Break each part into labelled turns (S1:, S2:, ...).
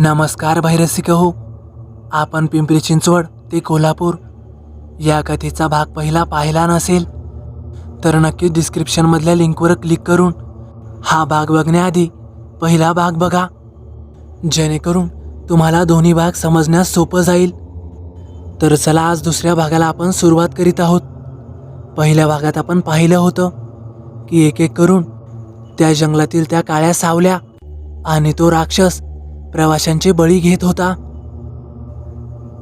S1: नमस्कार भैरसिक हो आपण पिंपरी चिंचवड ते कोल्हापूर या कथेचा भाग पहिला पाहिला नसेल तर नक्की डिस्क्रिप्शनमधल्या लिंकवर क्लिक करून हा भाग बघण्याआधी पहिला भाग बघा. जेणेकरून तुम्हाला दोन्ही भाग समजण्यास सोपं जाईल. तर चला आज दुसऱ्या भागाला आपण सुरुवात करीत आहोत. पहिल्या भागात आपण पाहिलं होतं की एक एक करून त्या जंगलातील त्या काळ्या सावल्या आणि तो राक्षस प्रवाशांचे बळी घेत होता.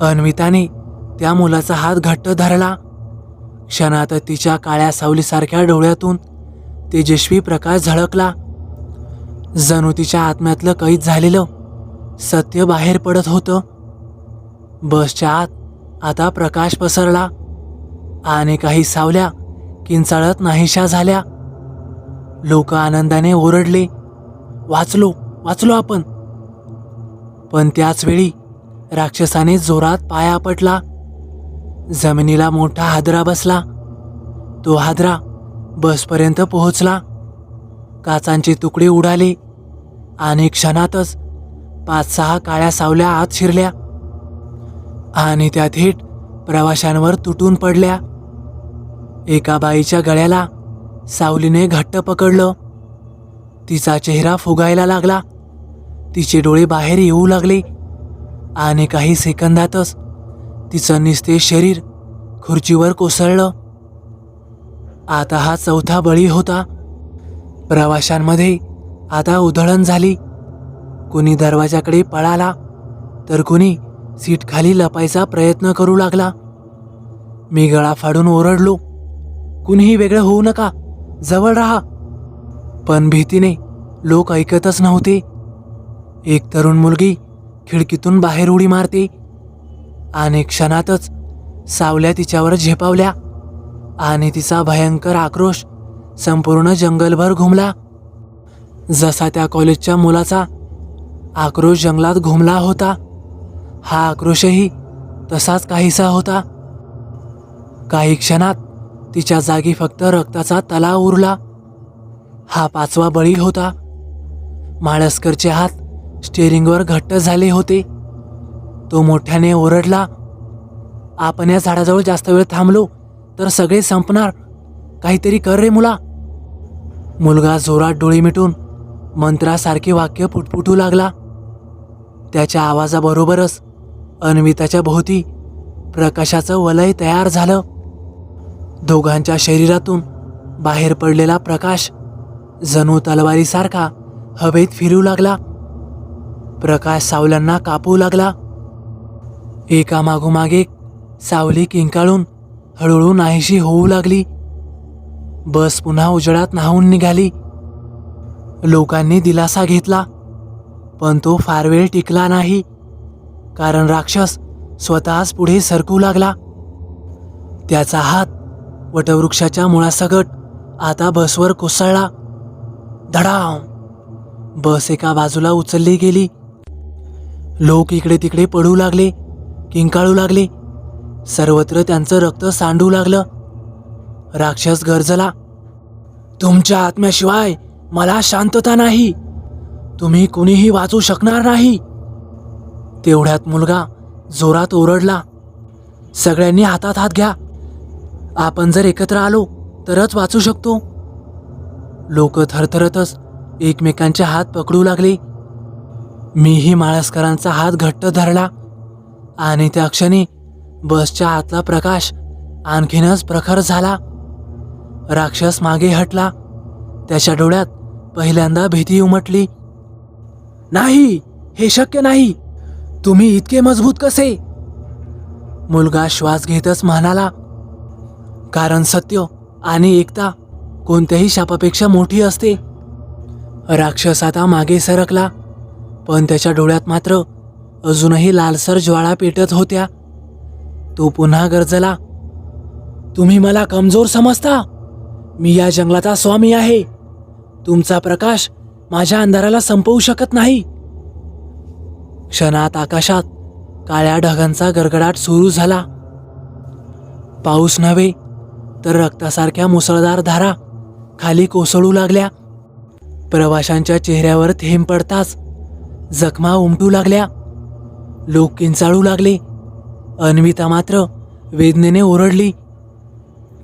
S1: अन्विताने त्या मुलाचा हात घट्ट धरला. क्षणात तिच्या काळ्या सावलीसारख्या डोळ्यातून तेजस्वी प्रकाश झळकला. जणू तिच्या आत्म्यातलं कैद झालेलं सत्य बाहेर पडत होतं. बसच्या आत आता प्रकाश पसरला आणि काही सावल्या किंचाळत नाहीशा झाल्या. लोक आनंदाने ओरडले वाचलो वाचलो आपण. पण त्याचवेळी राक्षसाने जोरात पाया पटला जमिनीला मोठा हादरा बसला. तो हादरा बसपर्यंत पोहोचला. काचांचे तुकडे उडाले आणि क्षणातच पाच सहा काळ्या सावल्या आत शिरल्या आणि त्या थेट प्रवाशांवर तुटून पडल्या. एका बाईच्या गळ्याला सावलीने घट्ट पकडलं. तिचा चेहरा फुगायला लागला. तिचे डोळे बाहेर येऊ लागले. आणि काही सेकंदातच तिचं निस्तेज शरीर खुर्चीवर कोसळलं. आता हा चौथा बळी होता. प्रवाशांमध्ये आता उधळण झाली. कुणी दरवाजाकडे पळाला तर कुणी सीट खाली लपायचा प्रयत्न करू लागला. मी गळा फाडून ओरडलो कुणीही वेगळं होऊ नका जवळ राहा. पण भीतीने लोक ऐकतच नव्हते. एक तरुण मुलगी खिडकीतून बाहेर उडी मारते. आणि क्षणातच सावल्या तिच्यावर झेपावल्या. आणि तिचा भयंकर आक्रोश संपूर्ण जंगलभर घुमला. जसा त्या कॉलेजच्या मुलाचा आक्रोश जंगलात घुमला होता हा आक्रोशही तसाच काहीसा होता. काही क्षणात तिच्या जागी फक्त रक्ताचा तलाव उरला. हा पाचवा बळी होता. माळसकरचे हात स्टेअरिंगवर घट्ट झाले होते. तो मोठ्याने ओरडला आपण या झाडाजवळ जास्त वेळ थांबलो तर सगळे संपणार. काहीतरी कर रे मुला. मुलगा जोरात डोळे मिटून मंत्रासारखे वाक्य पुटपुटू लागला. त्याच्या आवाजाबरोबरच अन्विताच्या भोवती प्रकाशाचं वलय तयार झालं. दोघांच्या शरीरातून बाहेर पडलेला प्रकाश जणू तलवारीसारखा हवेत फिरू लागला. प्रकाश सावल्यांना कापू लागला. एका मागोमागे सावली किंकाळून हळूहळू नाहीशी होऊ लागली. बस पुन्हा उजळात न्हावून निघाली. लोकांनी दिलासा घेतला पण तो फार वेळ टिकला नाही कारण राक्षस स्वतःच पुढे सरकू लागला. त्याचा हात वटवृक्षाच्या मुळासकट आता बसवर कोसळला. धडाम! बस एका बाजूला उचलली गेली. लोक इकडे तिकडे पडू लागले किंकाळू लागले. सर्वत्र त्यांचं रक्त सांडू लागलं. राक्षस गरजला तुमच्या आत्म्याशिवाय मला शांतता नाही. तुम्ही कुणीही वाचू शकणार नाही. तेवढ्यात मुलगा जोरात ओरडला सगळ्यांनी हातात हात घ्या. आपण जर एकत्र आलो तरच वाचू शकतो. लोक थरथरतच एकमेकांचे हात पकडू लागले. मीही माळसकरांचा हात घट्ट धरला. आणि त्या क्षणी बसच्या आतला प्रकाश आणखीनच प्रखर झाला. राक्षस मागे हटला. त्याच्या डोळ्यात पहिल्यांदा भीती उमटली. नाही हे शक्य नाही. तुम्ही इतके मजबूत कसे? मुलगा श्वास घेतच म्हणाला. कारण सत्य आणि एकता कोणत्याही शापापेक्षा मोठी असते. राक्षस आता मागे सरकला. पण त्याच्या डोळ्यात मात्र अजूनही लालसर ज्वाळा पेटत होत्या. तो पुन्हा गरजला तुम्ही मला कमजोर समजता? मी या जंगलाचा स्वामी आहे. तुमचा प्रकाश माझ्या अंधाराला संपवू शकत नाही. क्षणात आकाशात काळ्या ढगांचा गरगडाट सुरू झाला. पाऊस नव्हे तर रक्तासारख्या मुसळधार धारा खाली कोसळू लागल्या. प्रवाशांच्या चेहऱ्यावर थेंब पडताच जखमा उमटू लागल्या. लोक किंचाळू लागले. अन्विता मात्र वेदनेने ओरडली.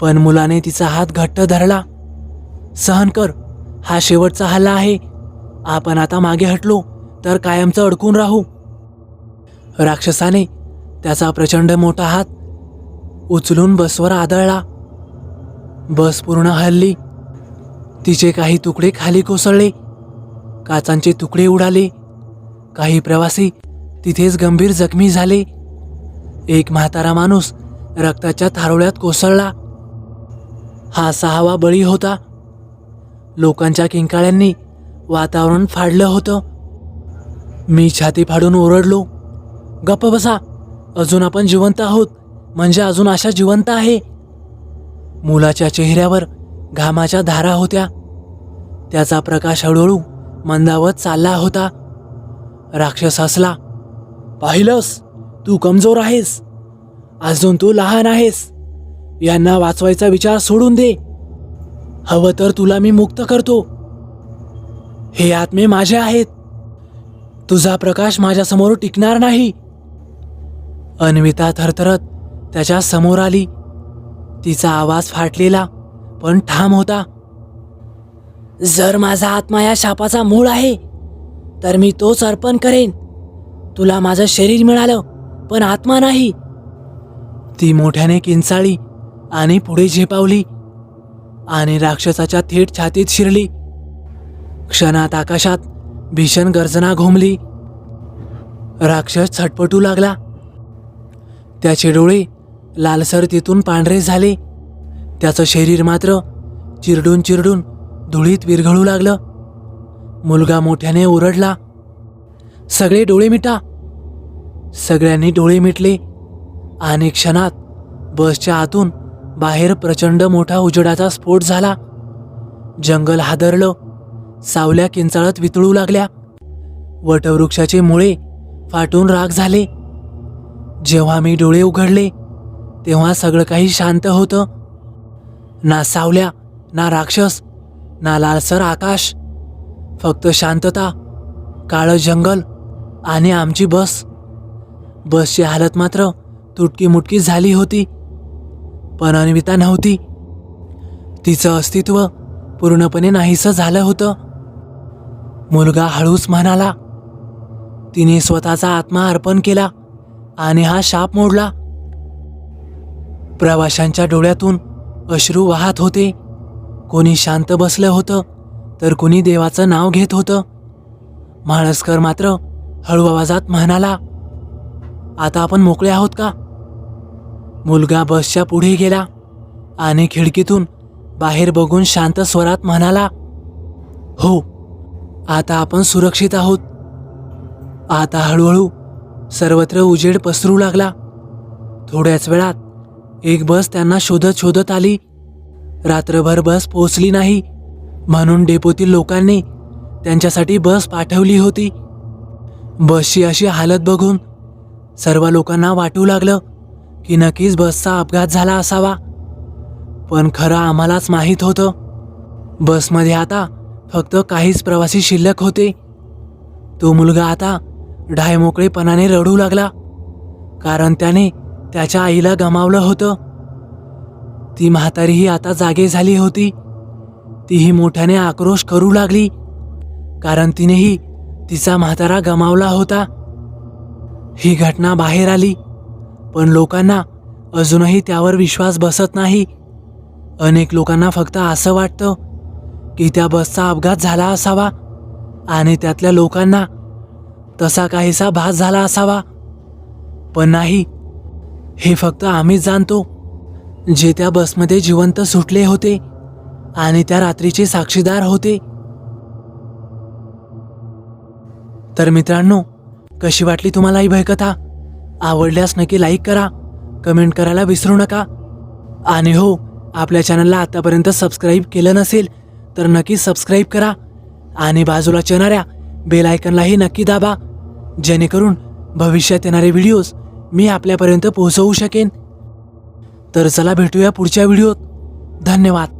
S1: पण मुलाने तिचा हात घट्ट धरला. सहन कर हा शेवटचा हल्ला आहे. आपण आता मागे हटलो तर कायमचं अडकून राहू. राक्षसाने त्याचा प्रचंड मोठा हात उचलून बसवर आदळला. बस पूर्ण हल्ली. तिचे काही तुकडे खाली कोसळले. काचांचे तुकडे उडाले. काही प्रवासी तिथेच गंभीर जखमी झाले. एक म्हातारा माणूस रक्ताच्या थारोळ्यात कोसळला. हा सहावा बळी होता. लोकांच्या किंकाळ्यांनी वातावरण फाडलं होतं. मी छाती फाडून ओरडलो गप्प बसा अजून आपण जिवंत आहोत म्हणजे अजून आशा जिवंत आहे. मुलाच्या चेहऱ्यावर घामाच्या धारा होत्या. त्याचा प्रकाश हळूहळू मंदावत चालला होता. राक्षस हसला पाहिलंस तू कमजोर आहेस. अजून तू लहान आहेस. यांना वाचवायचा विचार सोडून दे. हवं तर तुला मी मुक्त करतो. हे आत्मे माझे आहेत. तुझा प्रकाश माझ्यासमोर टिकणार नाही. अन्विता थरथरत त्याच्यासमोर आली. तिचा आवाज फाटलेला पण ठाम होता. जर माझा आत्मा या शापाचा मूळ आहे तर मी तोच अर्पण करेन. तुला माझं शरीर मिळालं पण आत्मा नाही. ती मोठ्याने किंचाळी आणि पुढे झेपावली आणि राक्षसाच्या थेट छातीत शिरली. क्षणात आकाशात भीषण गर्जना घोमली राक्षस छटपटू लागला. त्याचे डोळे लालसर तिथून पांढरे झाले. त्याचं शरीर मात्र चिरडून चिरडून धुळीत विरघळू लागलं. मुलगा मोठ्याने ओरडला सगळे डोळे मिटा. सगळ्यांनी डोळे मिटले आणि क्षणात बसच्या आतून बाहेर प्रचंड मोठा उजेडाचा स्फोट झाला. जंगल हादरलं सावल्या किंचाळत वितळू लागल्या. वटवृक्षाचे मुळे फाटून राग झाले. जेव्हा मी डोळे उघडले तेव्हा सगळं काही शांत होतं. ना सावल्या ना राक्षस ना लालसर आकाश फक्त शांतता काळं जंगल आणि आमची बस. बसची हालत मात्र तुटकी मुटकी झाली होती पण अन्विता नव्हती. तिचं अस्तित्व पूर्णपणे नाहीसं झालं होतं. मुलगा हळूच म्हणाला तिने स्वतःचा आत्मा अर्पण केला आणि हा शाप मोडला. प्रवाशांच्या डोळ्यातून अश्रू वाहत होते. कोणी शांत बसलं होतं. तर कुणी देवाचं नाव घेत होतं? म्हाळसकर मात्र हळू आवाजात म्हणाला आता आपण मोकळे आहोत का? मुलगा बसच्या पुढे गेला आणि खिडकीतून बाहेर बघून शांत स्वरात म्हणाला हो आता आपण सुरक्षित आहोत. आता हळूहळू सर्वत्र उजेड पसरू लागला. थोड्याच वेळात एक बस त्यांना शोधत शोधत आली. रात्रभर बस पोहोचली नाही. म्हणून डेपोतील लोकांनी त्यांच्यासाठी बस पाठवली होती. बसची अशी हालत बघून सर्व लोकांना वाटू लागलं की नक्कीच बसचा अपघात झाला असावा. पण खरं आम्हालाच माहीत होतं. बसमध्ये आता फक्त काहीच प्रवासी शिल्लक होते. तो मुलगा आता ढायमोकळेपणाने रडू लागला कारण त्याने त्याच्या आईला गमावलं होतं. ती म्हातारीही आता जागे झाली होती. तीही मोठ्याने आक्रोश करू लागली. कारण तिनेही तिचा म्हातारा गमावला होता. ही घटना बाहेर आली. पण लोकांना अजूनही त्यावर विश्वास बसत नाही. अनेक लोकांना फक्त असं वाटतं की त्या बसचा अपघात झाला असावा आणि त्यातल्या लोकांना तसा काहीसा भास झाला असावा. पण नाही हे फक्त आम्हीच जाणतो जे त्या बसमध्ये जिवंत सुटले होते. आणि त्या रात्रीचे साक्षीदार होते. तर मित्रांनो कशी वाटली तुम्हाला ही भयकथा? आवडल्यास नक्की लाईक करा कमेंट करायला विसरू नका. आणि हो आपल्या चॅनलला आतापर्यंत सबस्क्राईब केलं नसेल तर नक्की सबस्क्राईब करा आणि बाजूला येणाऱ्या बेल आयकनलाही नक्की दाबा जेणेकरून भविष्यात येणारे व्हिडिओज मी आपल्यापर्यंत पोहोचवू शकेन. तर चला भेटूया पुढच्या व्हिडिओत. धन्यवाद.